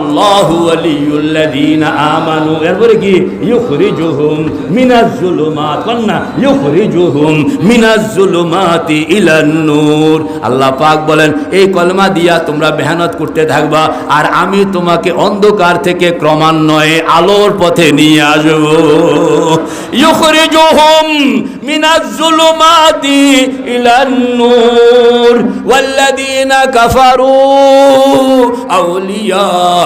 আল্লাহু আলিউল্লাযীনা আমানু, এরপরে কি? ইউখরিজুহুম মিনাজ কন্না ইউখরিজুহুম মিনাজ ইলান নূর। আল্লাহ পাক বলেন, এই কলমা দিয়া তোমরা মেহনত করতে থাকবা, আর আমি তোমাকে অন্ধকার থেকে ক্রমান্বয়ে আলোর পথে নিয়ে আসব। ইউখরিজুহুম মিনাজ জুলুমাতি ইলান নূর। ওয়াল্লাযীনা কাফারু আউলিয়া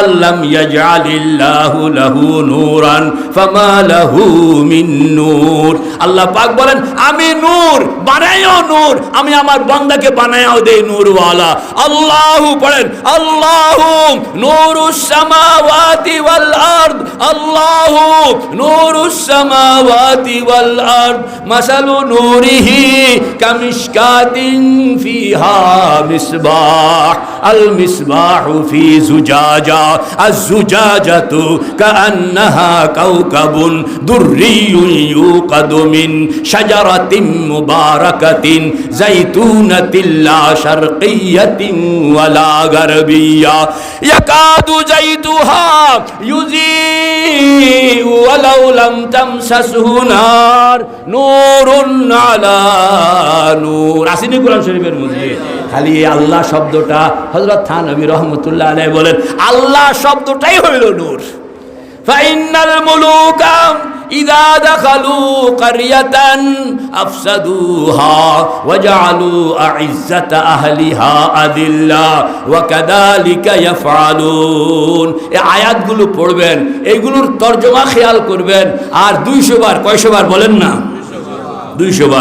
মান লাম ইয়াজআলিল্লাহু লাহু নূরান ফামা লাহু মিন নূর। আল্লাহ পাক বলেন, আমি নূর, বানাইও নূর, আমি আমার বান্দাকে বানাইও দেই নূরওয়ালা। আল্লাহু পড়েন, আল্লাহু নূরুস সামাওয়াতি ওয়াল আরদ, আল্লাহু নূরুস সামাওয়াতি ওয়াল আরদ, মাসালু নূরিহি কামিশকাতিন ফিহা মিসবাহ, আল মিসবাহু ফি জুজাজা। আজুজাজাতু কাআন্নাহা কাউকাবুন দুররিয়ুন ইউকাদু মিন শাজারাতিন মুবারাকাতিন যাইতুনাতিল লা শারকিয়াতিন ওয়ালা গারবিয়া। ইয়াকাদু যাইতুহা, ইউজি ওয়ালাউ লাম তামসাসহু নার, নূরুন আলা নূর। আসেনি কোরআন শরীফের মধ্যে। খালি আল্লাহ শব্দটা হযরত থানবী রহমতুল্লাহ আলাইহি বলেন, আল্লাহ শব্দটাই হইল নূর। ফাইনাল মুলুকা ইদা দাখালু এই আয়াতগুলো পড়বেন এইগুলোর তর্জমা খেয়াল করবেন, আর 200 বার, কয়শো বার বলেন না? 200 বার।